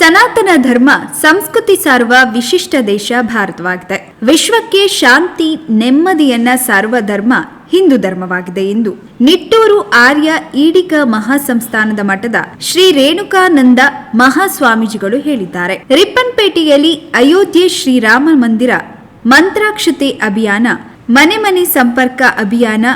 ಸನಾತನ ಧರ್ಮ, ಸಂಸ್ಕೃತಿ ಸಾರುವ ವಿಶಿಷ್ಟ ದೇಶ ಭಾರತವಾಗಿದೆ. ವಿಶ್ವಕ್ಕೆ ಶಾಂತಿ, ನೆಮ್ಮದಿಯನ್ನ ಸಾರುವ ಧರ್ಮ ಹಿಂದೂ ಧರ್ಮವಾಗಿದೆ ಎಂದು. ನಿಟ್ಟೂರು ಆರ್ಯ ಈಡಿಗ ಮಹಾಸಂಸ್ಥಾನದ ಮಠದ ಶ್ರೀ ರೇಣುಕಾನಂದ ಮಹಾಸ್ವಾಮೀಜಿಗಳು ಹೇಳಿದ್ದಾರೆ. ರಿಪ್ಪನ್ಪೇಟೆಯಲ್ಲಿ ಅಯೋಧ್ಯೆ ಶ್ರೀರಾಮ ಮಂದಿರ ಮಂತ್ರಾಕ್ಷತೆ ಅಭಿಯಾನ, ಮನೆ ಮನೆ ಸಂಪರ್ಕ ಅಭಿಯಾನ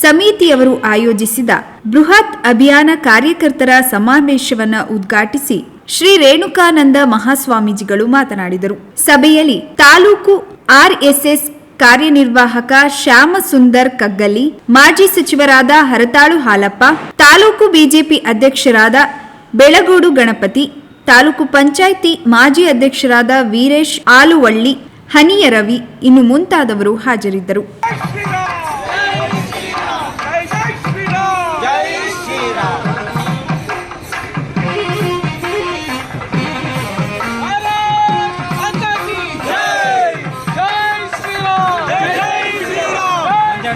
ಸಮಿತಿಯವರು ಆಯೋಜಿಸಿದ ಬೃಹತ್ ಅಭಿಯಾನ ಕಾರ್ಯಕರ್ತರ ಸಮಾವೇಶವನ್ನು ಉದ್ಘಾಟಿಸಿ ಶ್ರೀ ರೇಣುಕಾನಂದ ಮಹಾಸ್ವಾಮೀಜಿಗಳು ಮಾತನಾಡಿದರು. ಸಭೆಯಲ್ಲಿ ತಾಲೂಕು ಆರ್ಎಸ್ಎಸ್ ಕಾರ್ಯನಿರ್ವಾಹಕ ಶ್ಯಾಮಸುಂದರ್ ಕಗ್ಗಲಿ, ಮಾಜಿ ಸಚಿವರಾದ ಹರತಾಳು ಹಾಲಪ್ಪ, ತಾಲೂಕು ಬಿಜೆಪಿ ಅಧ್ಯಕ್ಷರಾದ ಬೆಳಗೋಡು ಗಣಪತಿ, ತಾಲೂಕು ಪಂಚಾಯಿತಿ ಮಾಜಿ ಅಧ್ಯಕ್ಷರಾದ ವೀರೇಶ್ ಆಲುವಳ್ಳಿ, ಹನಿಯ ರವಿ, ಇನ್ನು ಮುಂತಾದವರು ಹಾಜರಿದ್ದರು.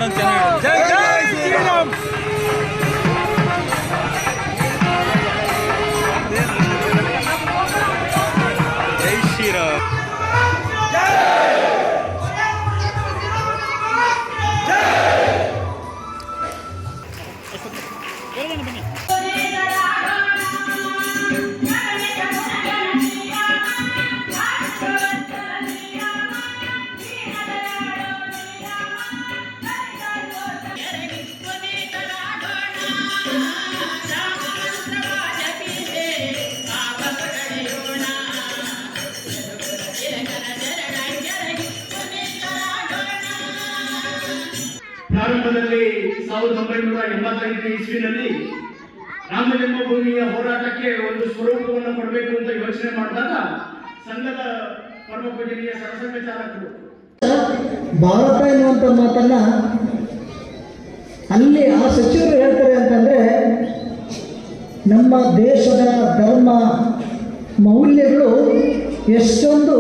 ಶ್ರೀರಾಮ್ ಪ್ರಾರಂಭದಲ್ಲಿ ಸಾವಿರದ ಒಂಬೈನೂರ ಎಂಬತ್ತೈದು ಇಸ್ವಿನಲ್ಲಿ ರಾಮ ಜನ್ಮಭೂಮಿಯ ಹೋರಾಟಕ್ಕೆ ಒಂದು ಸ್ವರೂಪವನ್ನು ಕೊಡಬೇಕು ಅಂತ ಯೋಚನೆ ಮಾಡಿದಾಗ ಸಂಘದ ಪರಮ ಪೂಜನೀಯ ಸರಸಂಘ ಚಾಲಕರು. ಭಾರತ ಎನ್ನುವಂತ ಮಾತನ್ನ ಅಲ್ಲಿ ಆ ಸಚಿವರು ಹೇಳ್ತಾರೆ ಅಂತಂದ್ರೆ ನಮ್ಮ ದೇಶದ ಧರ್ಮ ಮೌಲ್ಯಗಳು ಎಷ್ಟೊಂದು